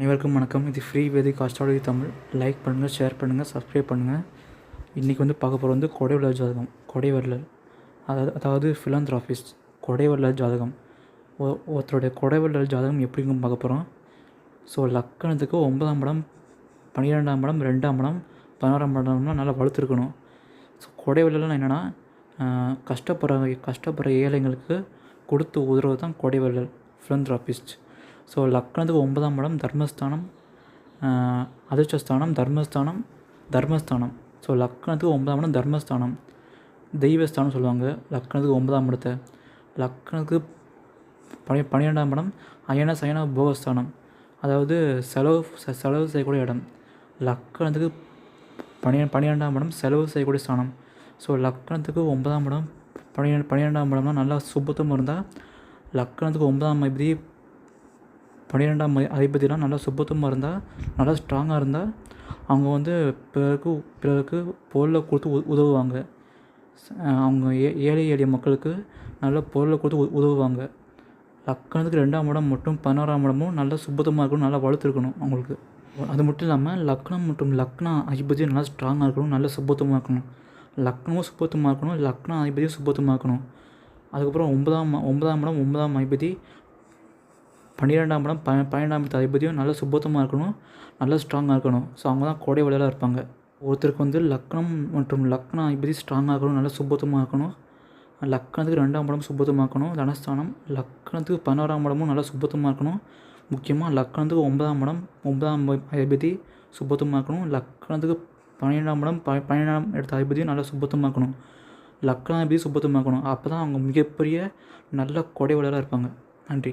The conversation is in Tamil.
அனைவருக்கும் வணக்கம். இது free Vedic astrology Tamil. Like பண்ணுங்கள் ஷேர் பண்ணுங்கள் சப்ஸ்கிரைப் பண்ணுங்கள் இன்றைக்கி வந்து பார்க்க போகிறது வந்து கொடைவள்ளல் ஜாதகம். கொடைவள்ளல் அதாவது அதாவது ஃபிலாந்த்ராஃபிஸ்ட் கொடைவள்ளல் ஜாதகம். ஒ- ஒருத்தருடைய கொடைவள்ளல் ஜாதகம் எப்படிங்கும் பார்க்க போகிறோம் ஸோ லக்கணத்துக்கு ஒன்பதாம் படம் பன்னிரெண்டாம் படம் ரெண்டாம் படம் பதினாறாம் படம்னா நல்லா வளர்த்துருக்கணும் ஸோ கொடைவள்ளல் என்னென்னா கஷ்டப்படுற கஷ்டப்படுற ஏழைங்களுக்கு கொடுத்து உதவுறது தான் கொடைவள்ளல் ஃபிலந்த்ராபிஸ்ட் ஸோ லக்னத்துக்கு ஒன்பதாம் இடம் தர்மஸ்தானம் அதிர்ஷ்டஸ்தானம் தர்மஸ்தானம் தர்மஸ்தானம். ஸோ லக்னத்துக்கு ஒன்பதாம் இடம் தர்மஸ்தானம். தெய்வஸ்தானம் சொல்லுவாங்க லக்னத்துக்கு ஒன்பதாம் இடத்தை. லக்னத்துக்கு பனி பன்னிரெண்டாம் இடம் அயன சயன போகஸ்தானம். அதாவது செலவு செ- செலவு செய்யக்கூடிய இடம். லக்கணத்துக்கு பனிரெ பன்னிரெண்டாம் இடம் செலவு செய்யக்கூடிய ஸ்தானம். ஸோ லக்கணத்துக்கு ஒன்பதாம் இடம் பன்னிரெண்டு பன்னிரெண்டாம் இடம்னா நல்லா சுபத்தமாக இருந்தால் லக்கணத்துக்கு ஒன்பதாம் அதிபதி பன்னிரெண்டாம் அதிபதிலாம் நல்லா சுபத்துவமாக இருந்தால் நல்லா ஸ்ட்ராங்காக இருந்தால் அவங்க வந்து பிறருக்கு பிறருக்கு பொருளை கொடுத்து உ- உதவுவாங்க. அவங்க ஏ ஏழை எளிய மக்களுக்கு நல்ல பொருளை கொடுத்து உ- உதவுவாங்க. லக்கணத்துக்கு ரெண்டாம் இடம் மட்டும் பதினோராம் இடமும் நல்லா சுபத்தமாக இருக்கணும் நல்லா வளர்த்துருக்கணும் அவங்களுக்கு. அது மட்டும் இல்லாமல் லக்னம் மற்றும் லக்னா அதிபதி நல்லா ஸ்ட்ராங்காக இருக்கணும் நல்லா சுபத்தமாக இருக்கணும். லக்னமும் சுபத்தமாக இருக்கணும் லக்னா அதிபதியும் சுபத்தமாக இருக்கணும். அதுக்கப்புறம் ஒன்பதாம் ஒன்பதாம் இடம் ஒன்பதாம் அதிபதி பன்னிரெண்டாம் இடம் ப பன்னெண்டாம் இடத்து அதிபதியும் நல்ல சுபத்தமாக இருக்கணும் நல்ல ஸ்ட்ராங்காக இருக்கணும். ஸோ அவங்க தான் கோடை வழியாக இருப்பாங்க. ஒருத்தருக்கு வந்து லக்னம் மற்றும் லக்னம் அதிபதி ஸ்ட்ராங்காக இருக்கணும் நல்ல சுபத்தமாக இருக்கணும். லக்னத்துக்கு ரெண்டாம் படம் சுபத்தமாக இருக்கணும். தனஸ்தானம் லக்னத்துக்கு பதினோராம் படமும் நல்லா சுபத்தமாக இருக்கணும். முக்கியமாக லக்னத்துக்கு ஒன்பதாம் படம் ஒன்பதாம் அதிபதி சுபத்தமாக இருக்கணும். லக்னத்துக்கு பன்னிரெண்டாம் படம் ப பன்னிரெண்டாம் இடத்த அதிபதியும் நல்லா சுபத்தமாக இருக்கணும். லக்னாதிபதி சுபத்தமாக இருக்கணும். அப்போ தான் அவங்க மிகப்பெரிய நல்ல கொடை இருப்பாங்க. நன்றி.